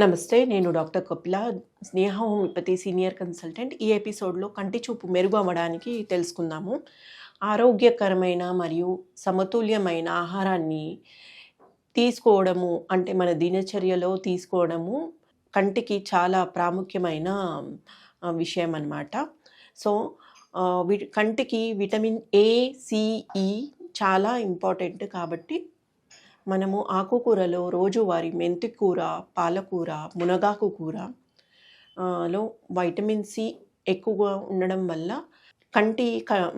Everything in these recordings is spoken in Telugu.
నమస్తే నేను doctor Kapila. Sneha homeopathy senior consultant ఈ ఎపిసోడ్లో కంటి చూపు మెరుగు అవ్వడానికి తెలుసుకుందాము. ఆరోగ్యకరమైన మరియు సమతుల్యమైన ఆహారాన్ని తీసుకోవడము అంటే మన దినచర్యలో తీసుకోవడము కంటికి చాలా ప్రాముఖ్యమైన విషయం అన్నమాట. సో వి- కంటికి విటమిన్ ఏ సిఈ చాలా ఇంపార్టెంట్ కాబట్టి మనము ఆకుకూరలో రోజువారి మెంతి కూర పాలకూర మునగాకు కూర లో వైటమిన్ సి ఎక్కువగా ఉండడం వల్ల కంటి క-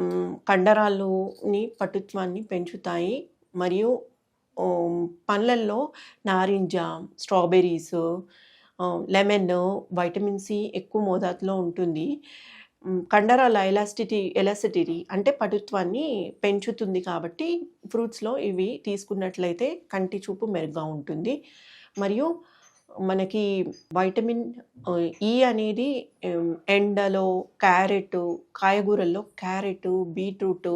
కండరాలుని పటుత్వాన్ని పెంచుతాయి. మరియు పండ్లల్లో నారింజ స్ట్రాబెర్రీస్ లెమన్ వైటమిన్ సి ఎక్కువ మోతాదులో ఉంటుంది. కండరాల ఎలాస్టిటీ ఎలాసిటీ అంటే పటుత్వాన్ని పెంచుతుంది కాబట్టి ఫ్రూట్స్లో ఇవి తీసుకున్నట్లయితే కంటి చూపు మెరుగ్గా ఉంటుంది. మరియు మనకి వైటమిన్ ఈ e అనేది ఎండలో క్యారెట్ కాయగూరల్లో క్యారెట్ బీట్రూట్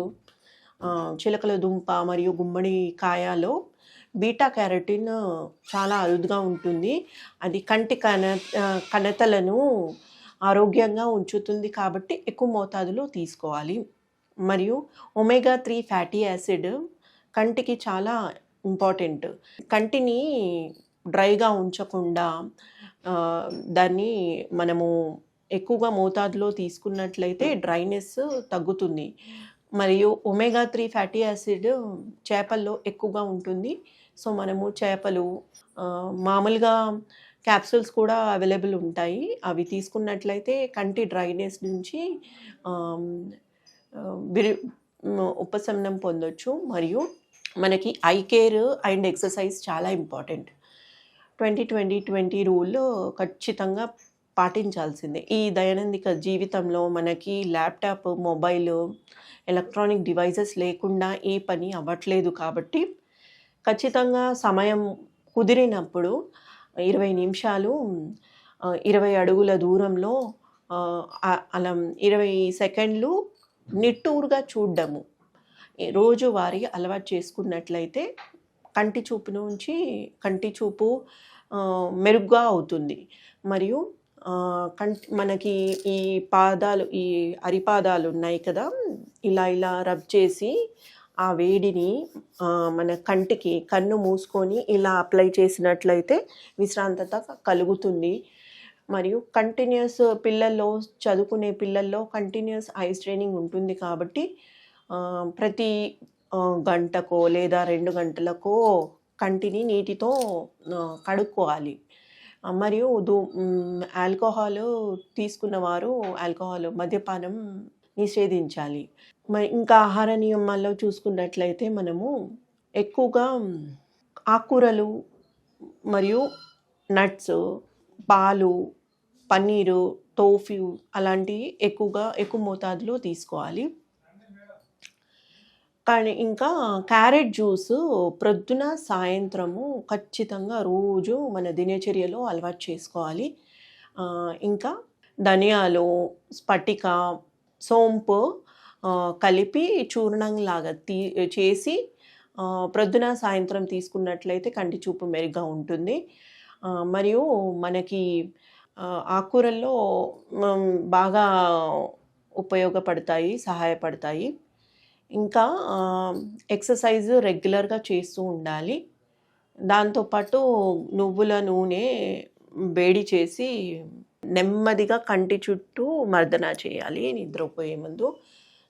చిలకల దుంప మరియు గుమ్మడి కాయలో బీటా క్యారటిన్ చాలా అరుదుగా ఉంటుంది. అది కంటి కణ కణతలను ఆరోగ్యంగా ఉంచుతుంది కాబట్టి ఎక్కువ మోతాదులో తీసుకోవాలి. మరియు ఒమేగా త్రీ ఫ్యాటీ యాసిడ్ కంటికి చాలా ఇంపార్టెంట్ కంటిని డ్రైగా ఉంచకుండా దాన్ని మనము ఎక్కువగా మోతాదులో తీసుకున్నట్లయితే డ్రైనెస్ తగ్గుతుంది. మరియు ఒమేగా త్రీ ఫ్యాటీ యాసిడ్ చేపల్లో ఎక్కువగా ఉంటుంది. సో మనము చేపలు మామూలుగా క్యాప్సూల్స్ కూడా అవైలబుల్ ఉంటాయి. అవి తీసుకున్నట్లయితే కంటి డ్రైనెస్ నుంచి ఆమ్, ఉపశమనం పొందొచ్చు. మరియు మనకి ఐ కేర్ అండ్ ఎక్సర్సైజ్ చాలా important. Twenty twenty twenty rule ఖచ్చితంగా పాటించాల్సిందే. ఈ దైనందిక జీవితంలో మనకి ల్యాప్టాప్ మొబైల్ ఎలక్ట్రానిక్ డివైజెస్ లేకుండా ఏ పని అవ్వట్లేదు కాబట్టి ఖచ్చితంగా సమయం కుదిరినప్పుడు ఇరవై నిమిషాలు ఇరవై అడుగుల దూరంలో అలా ఇరవై సెకండ్లు నిట్టూరుగా చూడడము. రోజువారి రోజువారీ అలవాటు చేసుకున్నట్లయితే కంటి చూపు నుంచి కంటి చూపు మెరుగ్గా అవుతుంది. మరియు కంటి మనకి ఈ పాదాలు ఈ అరిపాదాలు ఉన్నాయి కదా ఇలా ఇలా రబ్ చేసి ఆ వేడిని మన కంటికి కన్ను మూసుకొని ఇలా అప్లై చేసినట్లయితే విశ్రాంతత కలుగుతుంది. మరియు కంటిన్యూస్ పిల్లల్లో చదువుకునే పిల్లల్లో కంటిన్యూస్ ఐ స్ట్రైనింగ్ ఉంటుంది కాబట్టి ప్రతి గంటకో లేదా రెండు గంటలకో కంటిని నీటితో కడుక్కోవాలి. మరియు దూ ఆల్కహాల్ తీసుకున్న వారు ఆల్కహాల్ మద్యపానం నిషేధించాలి. ఇంకా ఆహార నియమాల్లో చూసుకున్నట్లయితే మనము ఎక్కువగా ఆకుకూరలు మరియు నట్స్ పాలు పన్నీరు టోఫ్యూ అలాంటివి ఎక్కువగా ఎక్కువ మోతాదులో తీసుకోవాలి. కానీ ఇంకా క్యారెట్ జ్యూస్ ప్రొద్దున సాయంత్రము ఖచ్చితంగా రోజు మన దినచర్యలో అలవాటు చేసుకోవాలి. ఇంకా ధనియాలు స్ఫటిక సోంపు కలిపి చూర్ణంలాగా తీ చేసి ప్రొద్దున సాయంత్రం తీసుకున్నట్లయితే కంటి చూపు మెరుగ్గా ఉంటుంది. మరియు మనకి ఆకుకూరల్లో బాగా ఉపయోగపడతాయి సహాయపడతాయి. ఇంకా ఎక్సర్సైజ్ రెగ్యులర్గా చేస్తూ ఉండాలి. దాంతోపాటు నువ్వుల నూనె వేడి చేసి నెమ్మదిగా కంటి చుట్టూ మర్దన చేయాలి నిద్రపోయే ముందు.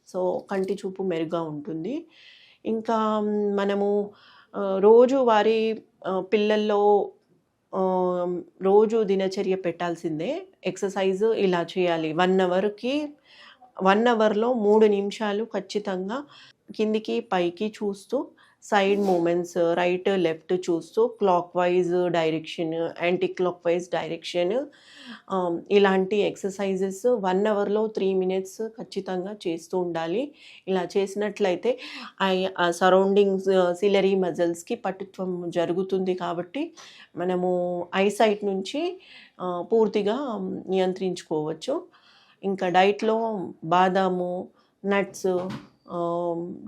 సో కంటి చూపు మెరుగ్గా ఉంటుంది. ఇంకా మనము రోజు వారి పిల్లల్లో రోజు దినచర్య పెట్టాల్సిందే. ఎక్సర్సైజ్ ఇలా చేయాలి. వన్ అవర్కి వన్ అవర్లో మూడు నిమిషాలు ఖచ్చితంగా కిందికి పైకి చూస్తూ సైడ్ మూమెంట్స్ రైట్ లెఫ్ట్ చూస్తూ clock wise direction anti clock wise direction ఇలాంటి ఎక్సర్సైజెస్ వన్ అవర్లో త్రీ మినిట్స్ ఖచ్చితంగా చేస్తూ ఉండాలి. ఇలా చేసినట్లయితే ఆ సరౌండింగ్స్ సిలరీ మజిల్స్కి పటుత్వం జరుగుతుంది కాబట్టి మనము ఐసైట్ నుంచి పూర్తిగా నియంత్రించుకోవచ్చు. ఇంకా డైట్లో బాదాము నట్స్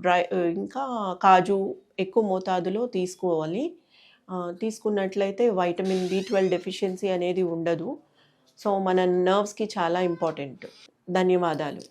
డ్రై ఇంకా కాజు ఎక్కువ మోతాదులో తీసుకోవాలి. తీసుకున్నట్లయితే వైటమిన్ బి ట్వెల్వ్ డెఫిషియన్సీ అనేది ఉండదు. సో మన నర్వ్స్కి చాలా ఇంపార్టెంట్ ధన్యవాదాలు.